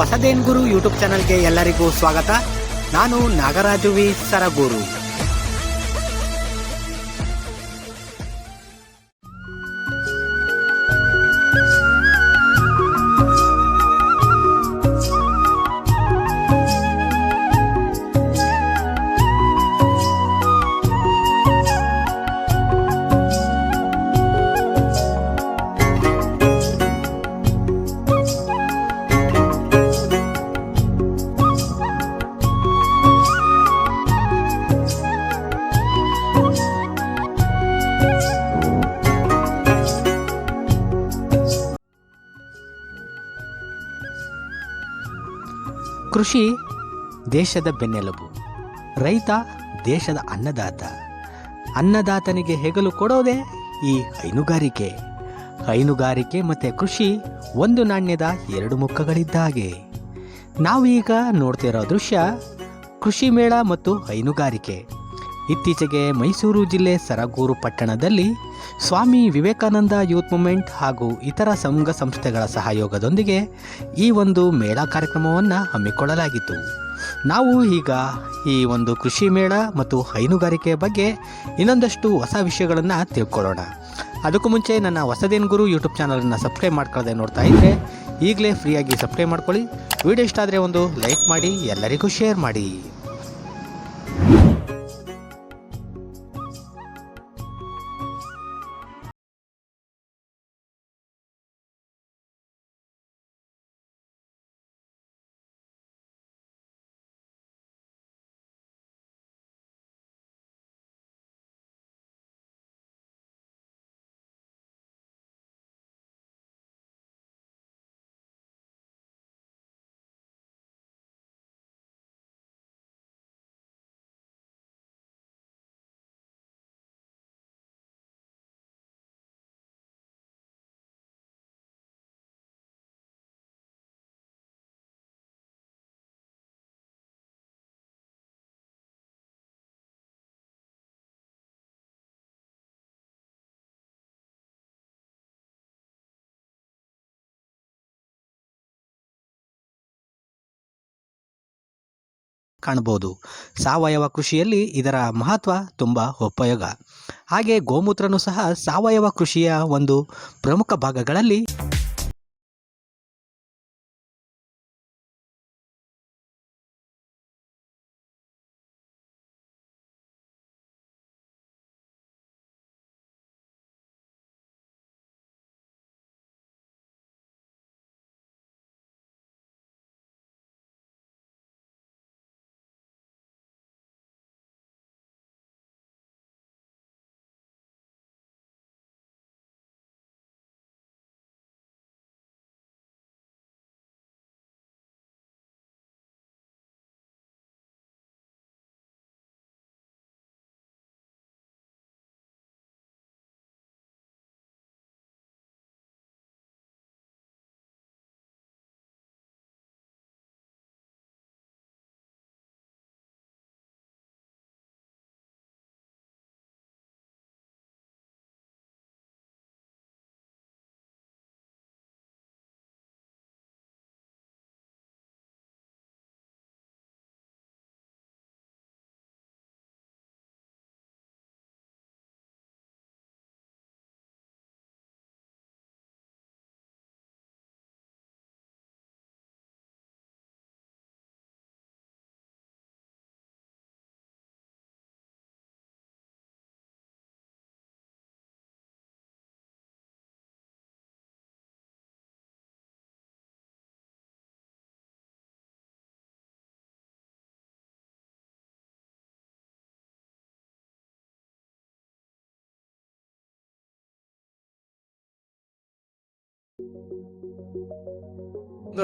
ಹೊಸದೇನ್ ಗುರು YouTube ಚಾನಲ್ಗೆ ಎಲ್ಲರಿಗೂ ಸ್ವಾಗತ. ನಾನು ನಾಗರಾಜು ವಿ. ಸರಗೂರು. ಕೃಷಿ, ದೇಶದ ಬೆನ್ನೆಲುಬು, ರೈತ, ದೇಶದ ಅನ್ನದಾತ. ಅನ್ನದಾತನಿಗೆ ಹೆಗಲು ಕೊಡೋದೇ ಈ ಹೈನುಗಾರಿಕೆ. ಹೈನುಗಾರಿಕೆ ಮತ್ತು ಕೃಷಿ ಒಂದು ನಾಣ್ಯದ ಎರಡು ಮುಖಗಳಿದ್ದಾಗೆ ನಾವೀಗ ನೋಡ್ತಿರೋ ದೃಶ್ಯ ಕೃಷಿ ಮೇಳ ಮತ್ತು ಹೈನುಗಾರಿಕೆ. ಇತ್ತೀಚೆಗೆ ಮೈಸೂರು ಜಿಲ್ಲೆ ಸರಗೂರು ಪಟ್ಟಣದಲ್ಲಿ ಸ್ವಾಮಿ ವಿವೇಕಾನಂದ ಯೂತ್ ಮೂಮೆಂಟ್ ಹಾಗೂ ಇತರ ಸಂಘ ಸಂಸ್ಥೆಗಳ ಸಹಯೋಗದೊಂದಿಗೆ ಈ ಒಂದು ಮೇಳ ಕಾರ್ಯಕ್ರಮವನ್ನು ಹಮ್ಮಿಕೊಳ್ಳಲಾಗಿತ್ತು. ನಾವು ಈಗ ಈ ಒಂದು ಕೃಷಿ ಮೇಳ ಮತ್ತು ಹೈನುಗಾರಿಕೆಯ ಬಗ್ಗೆ ಇನ್ನೊಂದಷ್ಟು ಹೊಸ ವಿಷಯಗಳನ್ನು ತಿಳ್ಕೊಳ್ಳೋಣ. ಅದಕ್ಕೂ ಮುಂಚೆ ನನ್ನ ಹೊಸದೇನ್ ಗುರು ಯೂಟ್ಯೂಬ್ ಚಾನಲನ್ನು ಸಬ್ಸ್ಕ್ರೈಬ್ ಮಾಡ್ಕೊಳ್ಳದೆ ನೋಡ್ತಾ ಇದ್ದರೆ ಈಗಲೇ ಫ್ರೀಯಾಗಿ ಸಬ್ಸ್ಕ್ರೈಬ್ ಮಾಡ್ಕೊಳ್ಳಿ. ವಿಡಿಯೋ ಇಷ್ಟ ಆದರೆ ಒಂದು ಲೈಕ್ ಮಾಡಿ, ಎಲ್ಲರಿಗೂ ಶೇರ್ ಮಾಡಿ. ಕಾಣಬಹುದು. ಸಾವಯವ ಕೃಷಿಯಲ್ಲಿ ಇದರ ಮಹತ್ವ ತುಂಬ ಉಪಯೋಗ. ಹಾಗೆ ಗೋಮೂತ್ರನೂ ಸಹ ಸಾವಯವ ಕೃಷಿಯ ಒಂದು ಪ್ರಮುಖ ಭಾಗಗಳಲ್ಲಿ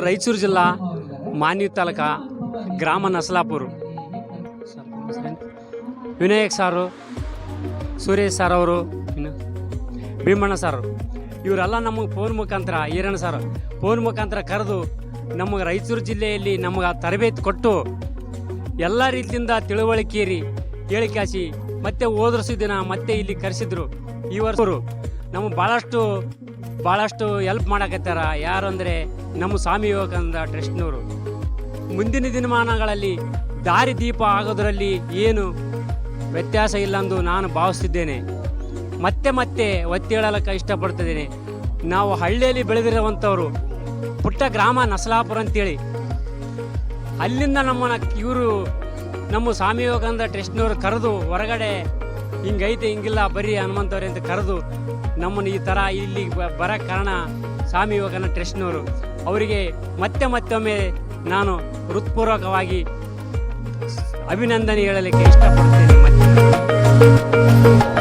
ರಾಯಚೂರು ಜಿಲ್ಲಾ ಮಾನ್ಯ ತಾಲೂಕ ಗ್ರಾಮ ನಸಲಾಪುರ್ ವಿನಾಯಕ್ ಸಾರು, ಸುರೇಶ್ ಸರ್ ಅವರು ಭೀಮಣ್ಣ ಸರ್. ಇವರೆಲ್ಲ ನಮಗೆ ಫೋನ್ ಮುಖಾಂತರ, ಈರಣ್ಣ ಸರ್, ಫೋನ್ ಮುಖಾಂತರ ಕರೆದು ನಮಗೆ ರಾಯಚೂರು ಜಿಲ್ಲೆಯಲ್ಲಿ ನಮಗೆ ತರಬೇತಿ ಕೊಟ್ಟು ಎಲ್ಲ ರೀತಿಯಿಂದ ತಿಳುವಳಿಕೆರಿ ಹೇಳಿಕಾಸಿ ಮತ್ತೆ ಓದರ್ಸಿದ್ದಿನ ದಿನ ಮತ್ತೆ ಇಲ್ಲಿ ಕರೆಸಿದ್ರು. ಈ ವರ್ಷ ನಮಗೆ ಭಾಳಷ್ಟು ಭಾಳಷ್ಟು ಹೆಲ್ಪ್ ಮಾಡಕತ್ತಾರ. ಯಾರು ಅಂದರೆ ನಮ್ಮ ಸ್ವಾಮಿ ವಿವೇಕಾನಂದ ಟ್ರಸ್ಟ್ನವರು. ಮುಂದಿನ ದಿನಮಾನಗಳಲ್ಲಿ ದಾರಿ ದೀಪ ಆಗೋದರಲ್ಲಿ ಏನು ವ್ಯತ್ಯಾಸ ಇಲ್ಲ ಎಂದು ನಾನು ಭಾವಿಸ್ತಿದ್ದೇನೆ. ಮತ್ತೆ ಮತ್ತೆ ಒತ್ತಿ ಹೇಳಲಿಕ್ಕೆ ಇಷ್ಟಪಡ್ತಿದ್ದೇನೆ. ನಾವು ಹಳ್ಳಿಯಲ್ಲಿ ಬೆಳೆದಿರುವಂಥವರು, ಪುಟ್ಟ ಗ್ರಾಮ ನಸಲಾಪುರ ಅಂತೇಳಿ. ಅಲ್ಲಿಂದ ನಮ್ಮನ್ನ ಇವರು ನಮ್ಮ ಸ್ವಾಮಿ ವಿವೇಕಾನಂದ ಟ್ರಸ್ಟ್ನವರು ಕರೆದು ಹೊರಗಡೆ ಹಿಂಗೈತೆ ಹಿಂಗಿಲ್ಲ ಬರೀ ಹನುಮಂತವ್ರೆ ಅಂತ ಕರೆದು ನಮ್ಮನ್ನು ಈ ಥರ ಇಲ್ಲಿ ಬರೋಕ್ಕೆ ಕಾರಣ ಸ್ವಾಮಿ ವಿವೇಕಾನಂದ ಟ್ರಸ್ಟ್ನವರು. ಅವರಿಗೆ ಮತ್ತೆ ಮತ್ತೊಮ್ಮೆ ನಾನು ಹೃತ್ಪೂರ್ವಕವಾಗಿ ಅಭಿನಂದನೆ ಹೇಳಲಿಕ್ಕೆ ಇಷ್ಟಪಡ್ತೇನೆ ಮತ್ತೆ.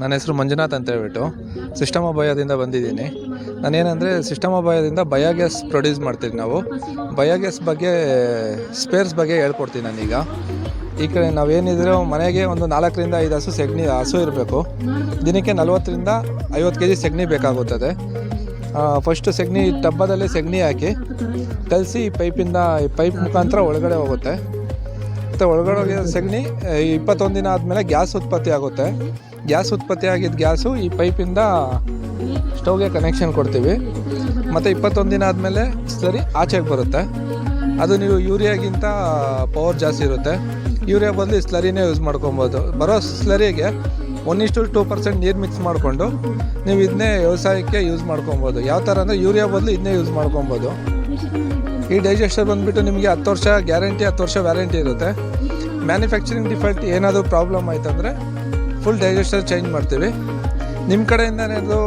ನನ್ನ ಹೆಸರು ಮಂಜುನಾಥ್ ಅಂತ ಹೇಳ್ಬಿಟ್ಟು ಸಿಸ್ಟಮ್ ಅಭಯದಿಂದ ಬಂದಿದ್ದೀನಿ. ನಾನೇನಂದರೆ ಸಿಸ್ಟಮ್ ಅಭಯದಿಂದ ಬಯೋಗ್ಯಾಸ್ ಪ್ರೊಡ್ಯೂಸ್ ಮಾಡ್ತೀವಿ ನಾವು. ಬಯೋಗ್ಯಾಸ್ ಬಗ್ಗೆ ಸ್ಪೇರ್ಸ್ ಬಗ್ಗೆ ಹೇಳ್ಕೊಡ್ತೀನಿ ನಾನೀಗ. ಈ ಕಡೆ ನಾವೇನಿದ್ರೆ ಮನೆಗೆ ಒಂದು ನಾಲ್ಕರಿಂದ ಐದು ಹಸು ಸೆಗಣಿ, ಹಸು ಇರಬೇಕು. ದಿನಕ್ಕೆ ನಲವತ್ತರಿಂದ ಐವತ್ತು ಕೆ ಜಿ ಸೆಗಣಿ ಬೇಕಾಗುತ್ತದೆ. ಫಸ್ಟು ಸೆಗಣಿ ಡಬ್ಬದಲ್ಲಿ ಸೆಗಣಿ ಹಾಕಿ, ಕಲಸಿ ಪೈಪಿಂದ ಈ ಪೈಪ್ ಮುಖಾಂತರ ಒಳಗಡೆ ಹೋಗುತ್ತೆ. ಮತ್ತು ಒಳಗಡೆ ಹೋಗಿರೋ ಸೆಗಣಿ ಇಪ್ಪತ್ತೊಂದು ದಿನ ಆದಮೇಲೆ ಗ್ಯಾಸ್ ಉತ್ಪತ್ತಿ ಆಗುತ್ತೆ. ಗ್ಯಾಸ್ ಉತ್ಪತ್ತಿ ಆಗಿದ್ದ ಗ್ಯಾಸು ಈ ಪೈಪಿಂದ ಸ್ಟೌವ್ಗೆ ಕನೆಕ್ಷನ್ ಕೊಡ್ತೀವಿ. ಮತ್ತು ಇಪ್ಪತ್ತೊಂದು ದಿನ ಆದಮೇಲೆ ಸರಿ ಆಚೆಗೆ ಬರುತ್ತೆ. ಅದು ನೀವು ಯೂರಿಯಾಗಿಂತ ಪವರ್ ಜಾಸ್ತಿ ಇರುತ್ತೆ. ಯೂರಿಯಾ ಬದಲು ಸ್ಲರಿನೇ ಯೂಸ್ ಮಾಡ್ಕೊಬೋದು. ಬರೋ ಸ್ಲರಿಗೆ ಒನ್ ಇಷ್ಟು ಟೂ ಪರ್ಸೆಂಟ್ ನೀರು ಮಿಕ್ಸ್ ಮಾಡಿಕೊಂಡು ನೀವು ಇದನ್ನೇ ವ್ಯವಸಾಯಕ್ಕೆ ಯೂಸ್ ಮಾಡ್ಕೊಬೋದು. ಯಾವ ಥರ ಅಂದರೆ ಯೂರಿಯಾ ಬದಲು ಇದನ್ನೇ ಯೂಸ್ ಮಾಡ್ಕೊಬೋದು. ಈ ಡೈಜೆಸ್ಟರ್ ಬಂದುಬಿಟ್ಟು ನಿಮಗೆ ಹತ್ತು ವರ್ಷ ಗ್ಯಾರಂಟಿ ಹತ್ತು ವರ್ಷ ವ್ಯಾರಂಟಿ ಇರುತ್ತೆ. ಮ್ಯಾನುಫ್ಯಾಕ್ಚರಿಂಗ್ ಡಿಫಾಲ್ಟ್ ಏನಾದರೂ ಪ್ರಾಬ್ಲಮ್ ಆಯ್ತಂದರೆ ಫುಲ್ ಡೈಜೆಸ್ಟರ್ ಚೇಂಜ್ ಮಾಡ್ತೀವಿ. ನಿಮ್ಮ ಕಡೆಯಿಂದ ಏನಾದರೂ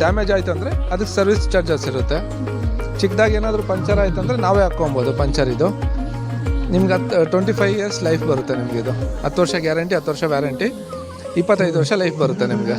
ಡ್ಯಾಮೇಜ್ ಆಯಿತು ಅಂದರೆ ಅದಕ್ಕೆ ಸರ್ವಿಸ್ ಚಾರ್ಜಸ್ ಇರುತ್ತೆ. ಚಿಕ್ಕದಾಗಿ ಏನಾದರೂ ಪಂಚರ್ ಆಯಿತು ಅಂದರೆ ನಾವೇ ಹಾಕ್ಕೊಬೋದು ಪಂಚರ್ ಇದು. ನಿಮ್ಗೆ ಹತ್ತು ಟ್ವೆಂಟಿ ಫೈವ್ ಇಯರ್ಸ್ ಲೈಫ್ ಬರುತ್ತೆ ನಿಮಗೆ ಇದು. ಹತ್ತು ವರ್ಷ ಗ್ಯಾರಂಟಿ ಹತ್ತು ವರ್ಷ ವ್ಯಾರಂಟಿ ಇಪ್ಪತ್ತೈದು ವರ್ಷ ಲೈಫ್ ಬರುತ್ತೆ ನಿಮಗೆ.